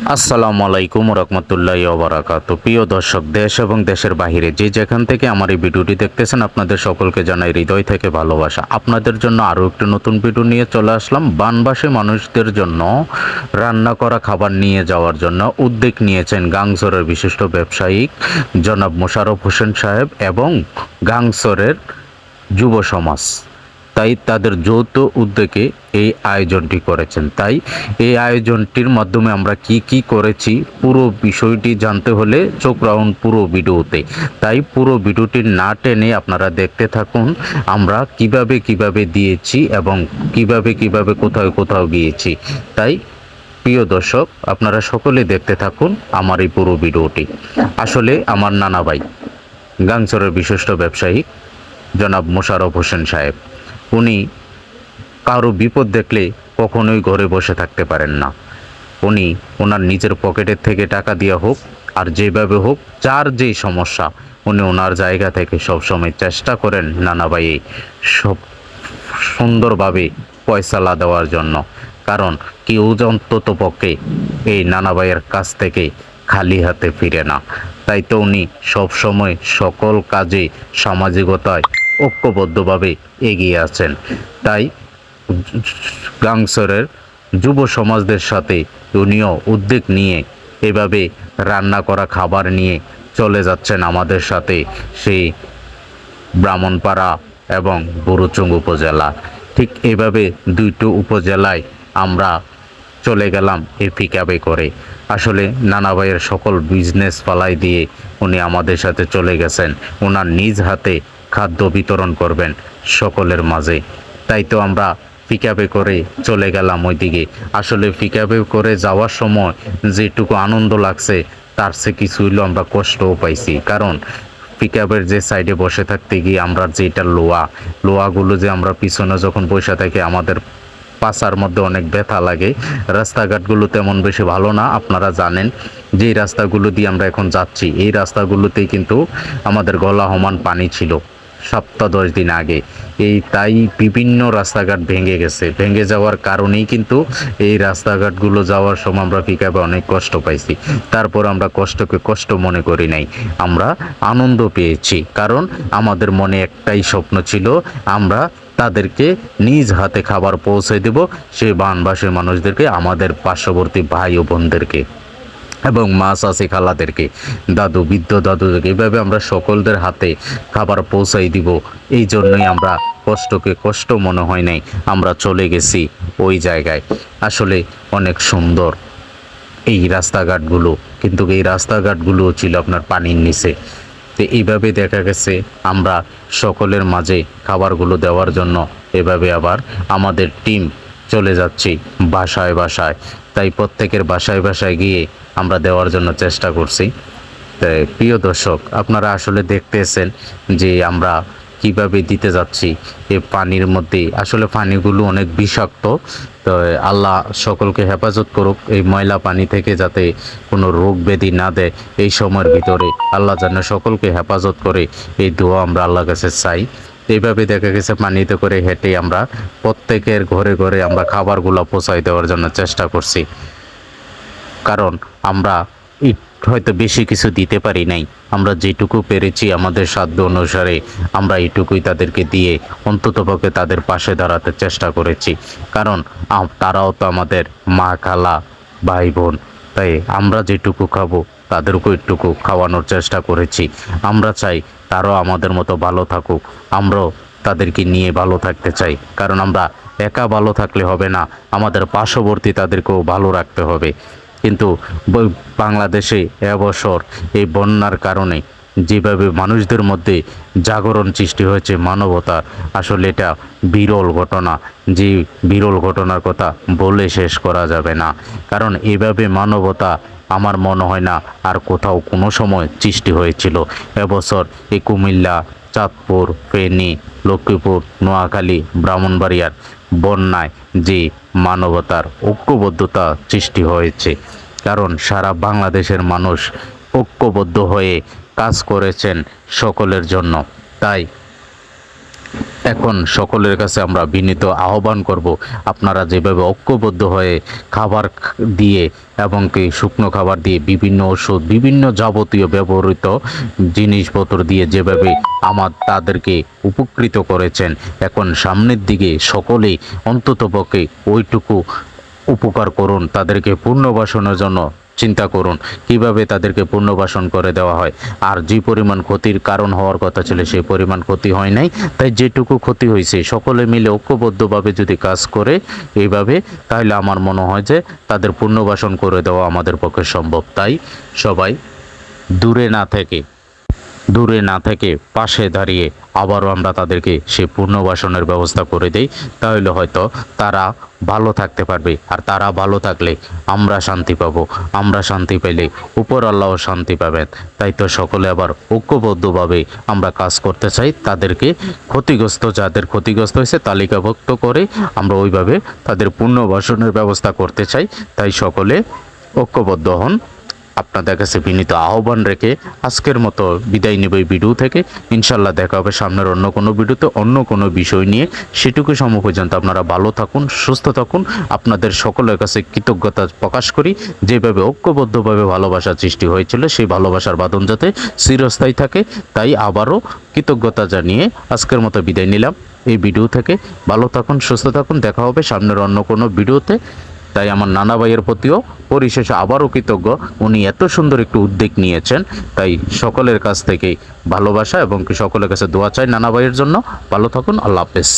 আসসালামু আলাইকুম রহমতুল্লাহ ওবরাকাত প্রিয় দর্শক, দেশ এবং দেশের বাহিরে যে যেখান থেকে আমার এই ভিডিওটি দেখতেছেন, আপনাদের সকলকে জানাই হৃদয় থেকে ভালোবাসা। আপনাদের জন্য আরও একটি নতুন ভিডিও নিয়ে চলে আসলাম। বানবাসী মানুষদের জন্য রান্না করা খাবার নিয়ে যাওয়ার জন্য উদ্যোগ নিয়েছেন গাংসরের বিশিষ্ট ব্যবসায়িক জনাব মোশারফ হোসেন সাহেব এবং গাংসরের যুব সমাজ। তাই তাদের যৌথ উদ্যোগে এই আয়োজনটি করেছেন। তাই এই আয়োজনটির মাধ্যমে আমরা কি কি করেছি পুরো বিষয়টি জানতে হলে চোখ রাউন্ড পুরো ভিডিওতে। তাই পুরো ভিডিওটি না টেনে আপনারা দেখতে থাকুন, আমরা কীভাবে কীভাবে দিয়েছি এবং কীভাবে কীভাবে কোথাও কোথাও গিয়েছি। তাই প্রিয় দর্শক, আপনারা সকলে দেখতে থাকুন আমার এই পুরো ভিডিওটি। আসলে আমার নানা ভাই গাংচরের বিশিষ্ট ব্যবসায়ী, জনাব মোশারফ হোসেন সাহেব। উনি কারও বিপদ দেখলে কখনোই ঘরে বসে থাকতে পারেন না। উনি ওনার নিজের পকেটের থেকে টাকা দেওয়া হোক আর যেভাবে হোক, যার যেই সমস্যা, উনি ওনার জায়গা থেকে সবসময় চেষ্টা করেন নানা ভাই সব সুন্দরভাবে পয়সালা দেওয়ার জন্য। কারণ কেউ অন্তত পক্ষে এই নানা ভাইয়ের কাছ থেকে খালি হাতে ফিরে না। তাই তো উনি সবসময় সকল কাজে সামাজিকতায় ঐক্যবদ্ধভাবে এগিয়ে আছেন। তাই গাংসরের যুব সমাজদের সাথে উনিও উদ্যোগ নিয়ে এভাবে রান্না করা খাবার নিয়ে চলে যাচ্ছেন আমাদের সাথে সেই ব্রাহ্মণপাড়া এবং বুরুচুং উপজেলা। ঠিক এভাবে দুইটো উপজেলায় আমরা চলে গেলাম এই পিকআপে করে। আসলে নানা ভাইয়ের সকল বিজনেস পালাই দিয়ে উনি আমাদের সাথে চলে গেছেন। ওনার নিজ হাতে খাদ্য বিতরণ করবেন সকলের মাঝে। তাই তো আমরা পিকআপে করে চলে গেলাম ওইদিকে। আসলে পিকআপে করে যাওয়ার সময় যেটুকু আনন্দ লাগছে, তার সে কিছু হইলেও আমরা কষ্টও পাইছি। কারণ পিকআপের যে সাইডে বসে থাকতে গিয়ে আমরা যেটা লোয়া, লোয়াগুলো যে আমরা পিছনে যখন বসে থাকি, আমাদের পাশার মধ্যে অনেক ব্যথা লাগে। রাস্তাঘাটগুলো তেমন বেশি ভালো না, আপনারা জানেন। যে রাস্তাগুলো দিয়ে আমরা এখন যাচ্ছি, এই রাস্তাগুলোতেই কিন্তু আমাদের গলা হমান পানি ছিল। সপ্তাহ দশ দিন আগে। এই তাই বিভিন্ন রাস্তাঘাট ভেঙে গেছে। ভেঙে যাওয়ার কারণেই কিন্তু এই রাস্তাঘাটগুলো যাওয়ার সময় আমরা পিকআপে অনেক কষ্ট পাইছি। তারপর আমরা কষ্টকে কষ্ট মনে করি নাই। আমরা আনন্দ পেয়েছি। কারণ আমাদের মনে একটাই স্বপ্ন ছিল, আমরা তাদেরকে নিজ হাতে খাবার পৌঁছে দেব। সেই বানবাসী মানুষদেরকে, আমাদের পার্শ্ববর্তী ভাই ও বোনদেরকে। এবং মা চাষি খালাদেরকে, দাদু, বৃদ্ধ দাদুদেরকে, এভাবে আমরা সকলদের হাতে খাবার পৌঁছাই দিব। এই জন্যই আমরা কষ্টকে কষ্ট মনে হয় নাই, আমরা চলে গেছি ওই জায়গায়। আসলে অনেক সুন্দর এই রাস্তাঘাটগুলো, কিন্তু এই রাস্তাঘাটগুলো ছিল আপনার পানির নিচে। তো এইভাবে দেখা গেছে, আমরা সকলের মাঝে খাবারগুলো দেওয়ার জন্য এভাবে আবার আমাদের টিম চলে যাচ্ছি বাসায় বাসায়। তাই প্রত্যেকের বাসায় বাসায় গিয়ে আমরা দেওয়ার জন্য চেষ্টা করছি। প্রিয় দর্শক, আপনারা আসলে দেখতেছেন যে আমরা কীভাবে দিতে যাচ্ছি এই পানির মধ্যে। আসলে পানিগুলো অনেক বিষাক্ত। তো আল্লাহ সকলকে হেফাজত করুক এই ময়লা পানি থেকে যাতে কোনো রোগ ব্যাধি না দেয় এই সময়ের ভিতরে। আল্লাহ যেন সকলকে হেফাজত করে এই দোয়া আমরা আল্লাহর কাছে চাই। এইভাবে দেখা গেছে পানিতে করে হেঁটে আমরা প্রত্যেকের ঘরে ঘরে আমরা খাবারগুলো পৌঁছাই দেওয়ার জন্য চেষ্টা করছি। কারণ আমরা হয়তো বেশি কিছু দিতে পারি নাই। আমরা যেটুকু পেরেছি আমাদের সাধ্য অনুসারে আমরা এইটুকুই তাদেরকে দিয়ে অন্ততপক্ষে তাদের পাশে দাঁড়াতে চেষ্টা করেছি। কারণ তারাও তো আমাদের মা, খালা ভাই বোন তাই আমরা যেটুকু খাব, তাদেরকেও একটুকু খাওয়ানোর চেষ্টা করেছি। আমরা চাই তারাও আমাদের মতো ভালো থাকুক। আমরাও তাদেরকে নিয়ে ভালো থাকতে চাই। কারণ আমরা একা ভালো থাকলে হবে না, আমাদের পার্শ্ববর্তী তাদেরকেও ভালো রাখতে হবে। কিন্তু বাংলাদেশে এবছর এই বন্যার কারণে যেভাবে মানুষদের মধ্যে জাগরণ সৃষ্টি হয়েছে মানবতার আসলে এটা বিরল ঘটনা। যে বিরল ঘটনার কথা বলে শেষ করা যাবে না। কারণ এভাবে মানবতা আমার মনে হয় না আর কোথাও কোনো সময় সৃষ্টি হয়েছিল। এবছর এই কুমিল্লা, চাঁদপুর, ফেনী, লক্ষ্মীপুর, নোয়াখালী, ব্রাহ্মণবাড়িয়ার বন্যায় যে মানবতার ঐক্যবদ্ধতা সৃষ্টি হয়েছে। কারণ সারা বাংলাদেশের মানুষ ঐক্যবদ্ধ হয়ে কাজ করেছেন সকলের জন্য। তাই এখন সকলের কাছে আমরা বিনীত আহ্বান করব, আপনারা যেভাবে ঐক্যবদ্ধ হয়ে খাবার দিয়ে এবং কি শুকনো খাবার দিয়ে বিভিন্ন ওষুধ বিভিন্ন যাবতীয় ব্যবহৃত জিনিসপত্র দিয়ে যেভাবে আমার তাদেরকে উপকৃত করেছেন, এখন সামনের দিকে সকলেই অন্ততপক্ষে ওইটুকু উপকার করুন, তাদেরকে পুনর্বাসনের জন্য চিন্তা করুন, কীভাবে তাদেরকে পুনর্বাসন করে দেওয়া হয়। আর যে পরিমাণ ক্ষতির কারণ হওয়ার কথা ছিল, সেই পরিমাণ ক্ষতি হয় নাই। তাই যেটুকু ক্ষতি হয়েছে, সকলে মিলে ঐক্যবদ্ধভাবে যদি কাজ করে এইভাবে, তাহলে আমার মনে হয় যে তাদের পুনর্বাসন করে দেওয়া আমাদের পক্ষে সম্ভব। তাই সবাই দূরে না থেকে দূরে না থেকে পাশে দাঁড়িয়ে আবারও আমরা তাদেরকে সে পুনর্বাসনের ব্যবস্থা করে দেই, তাহলে হয়তো তারা ভালো থাকতে পারবে। আর তারা ভালো থাকলে আমরা শান্তি পাব। আমরা শান্তি পেলে উপর আল্লাহ শান্তি পাবেন। তাই তো সকলে আবার ঐক্যবদ্ধভাবে আমরা কাজ করতে চাই। তাদেরকে ক্ষতিগ্রস্ত, যাদের ক্ষতিগ্রস্ত হয়েছে, তালিকাভুক্ত করে আমরা ওইভাবে তাদের পুনর্বাসনের ব্যবস্থা করতে চাই। তাই সকলে ঐক্যবদ্ধ হন। আপনাদের কাছে বিনীত আহ্বান রেখে আজকের মতো বিদায় নেব এই ভিডিও থেকে। ইনশাল্লাহ দেখা হবে সামনের অন্য কোনো ভিডিওতে অন্য কোনো বিষয় নিয়ে। সেটুকু সময় পর্যন্ত আপনারা ভালো থাকুন, সুস্থ থাকুন। আপনাদের সকলের কাছে কৃতজ্ঞতা প্রকাশ করি। যেভাবে ঐক্যবদ্ধভাবে ভালোবাসা সৃষ্টি হয়েছিল, সেই ভালোবাসার বাঁধন যাতে চিরস্থায়ী থাকে। তাই আবারও কৃতজ্ঞতা জানিয়ে আজকের মতো বিদায় নিলাম। এই ভিডিও থেকে ভালো থাকুন, সুস্থ থাকুন। দেখা হবে সামনের অন্য কোনো ভিডিওতে। তাই আমার নানা ভাইয়ের প্রতিও পরিশেষে আবারও কৃতজ্ঞ। উনি এত সুন্দর একটু উদ্যোগ নিয়েছেন, তাই সকলের কাছ থেকেই ভালোবাসা এবং সকলের কাছে দোয়া চাই নানা ভাইয়ের জন্য। ভালো থাকুন, আল্লাহ হাফেজ।